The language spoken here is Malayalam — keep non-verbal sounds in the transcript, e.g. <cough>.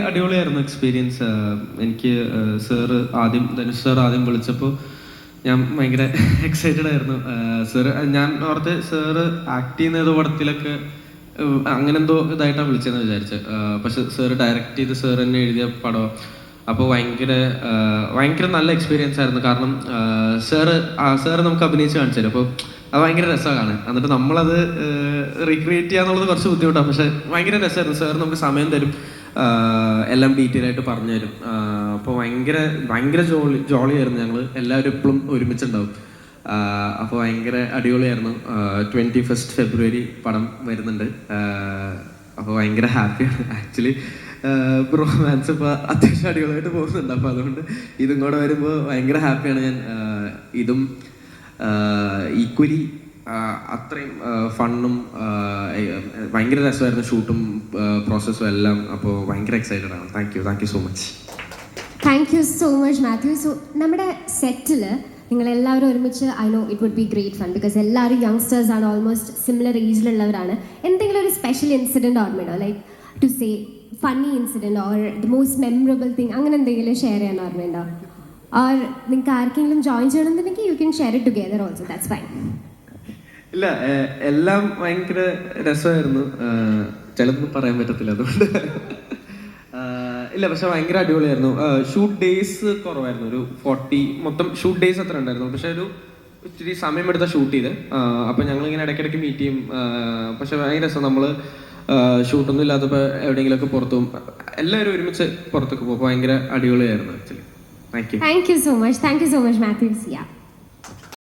അടിപൊളിയായിരുന്നു എക്സ്പീരിയൻസ് എനിക്ക് സാറ് ആദ്യം ധനുഷ് സാർ ആദ്യം വിളിച്ചപ്പോൾ ഞാൻ ഭയങ്കര <laughs> എക്സൈറ്റഡ് ആയിരുന്നു. സാറ് ഞാൻ ഓർത്ത് സാറ് ആക്ട് ചെയ്യുന്ന ഏതോ പടത്തിലൊക്കെ അങ്ങനെ എന്തോ ഇതായിട്ടാണ് വിളിച്ചതെന്ന് വിചാരിച്ചത് പക്ഷെ സാറ് ഡയറക്റ്റ് ചെയ്ത് സാർ തന്നെ എഴുതിയ പടം. അപ്പോൾ ഭയങ്കര ഭയങ്കര നല്ല എക്സ്പീരിയൻസ് ആയിരുന്നു. കാരണം സാറ് സാറ് നമുക്ക് അഭിനയിച്ച് കാണിച്ചു അപ്പോൾ അത് ഭയങ്കര രസമാണ് കാണാൻ. എന്നിട്ട് നമ്മളത് റീക്രിയേറ്റ് ചെയ്യാന്നുള്ളത് കുറച്ച് ബുദ്ധിമുട്ടാണ് പക്ഷെ ഭയങ്കര രസമായിരുന്നു സാർ നമുക്ക് സമയം തരും. എല്ലാം ഡീറ്റെയിൽ ആയിട്ട് പറഞ്ഞു തരും. അപ്പോൾ ഭയങ്കര ഭയങ്കര ജോളി ജോളിയായിരുന്നു ഞങ്ങൾ എല്ലാവരും എപ്പോഴും ഒരുമിച്ചുണ്ടാവും. അപ്പോൾ ഭയങ്കര അടിപൊളിയായിരുന്നു. ട്വന്റി ഫസ്റ്റ് ഫെബ്രുവരി പടം വരുന്നുണ്ട്. അപ്പോൾ ഭയങ്കര ഹാപ്പിയാണ് ആക്ച്വലി റൊമാൻസ് ഇപ്പോൾ അത്യാവശ്യം അടിപൊളിയായിട്ട് പോകുന്നുണ്ട്. അപ്പോൾ അതുകൊണ്ട് ഇതും കൂടെ വരുമ്പോൾ ഭയങ്കര ഹാപ്പിയാണ് ഞാൻ. ഇതും ഈക്വലി അത്രയും ഫണ്ണും ഭയങ്കര രസമായിരുന്നു ഷൂട്ടും പ്രോസസ്സും എല്ലാം. അപ്പോൾ ഭയങ്കര എക്സൈറ്റഡ് ആണ്. Thank you thank you so much thank you so much Mathew so നമ്മുടെ സെറ്റിൽ നിങ്ങൾ എല്ലാവരും ഒരുമിച്ച് I know it would be great fun because എല്ലാവരും യങ്സ്റ്റേഴ്സ് ആണ് ഓൾമോസ്റ്റ് സിമിലർ ഏജിലുള്ളവരാണ് എന്തെങ്കിലും ഒരു സ്പെഷ്യൽ ഇൻസിഡന്റ് ഓർമ്മയുണ്ടോ? Like to say funny incident or the most memorable thing അങ്ങനെ എന്തെങ്കിലും ഷെയർ ചെയ്യാൻ ഓർമ്മയുണ്ടോ? ഓർ നിങ്ങൾക്ക് ആർക്കെങ്കിലും ജോയിൻ ചെയ്യണമെന്നുണ്ടെങ്കിൽ you can share it together also that's fine ഇല്ല എല്ലാം ഭയങ്കര രസമായിരുന്നു. ചിലതൊന്നും പറയാൻ പറ്റത്തില്ല അതുകൊണ്ട്. ഇല്ല പക്ഷെ ഭയങ്കര അടിപൊളിയായിരുന്നു. ഷൂട്ട് ഡേയ്സ് കുറവായിരുന്നു. ഒരു ഫോർട്ടി മൊത്തം ഷൂട്ട് ഡേയ്സ് അത്ര ഉണ്ടായിരുന്നു. പക്ഷെ ഒരു ഇച്ചിരി സമയമെടുത്ത ഷൂട്ട് ചെയ്ത്. അപ്പം ഞങ്ങൾ ഇങ്ങനെ ഇടയ്ക്കിടയ്ക്ക് മീറ്റ് ചെയ്യും. പക്ഷെ ഭയങ്കര രസം നമ്മൾ ഷൂട്ടൊന്നും ഇല്ലാത്തപ്പോൾ എവിടെയെങ്കിലുമൊക്കെ പുറത്തു എല്ലാവരും ഒരുമിച്ച് പുറത്തൊക്കെ പോകും. ഭയങ്കര അടിപൊളിയായിരുന്നു actually thank you thank you so much thank you so much Mathew Siya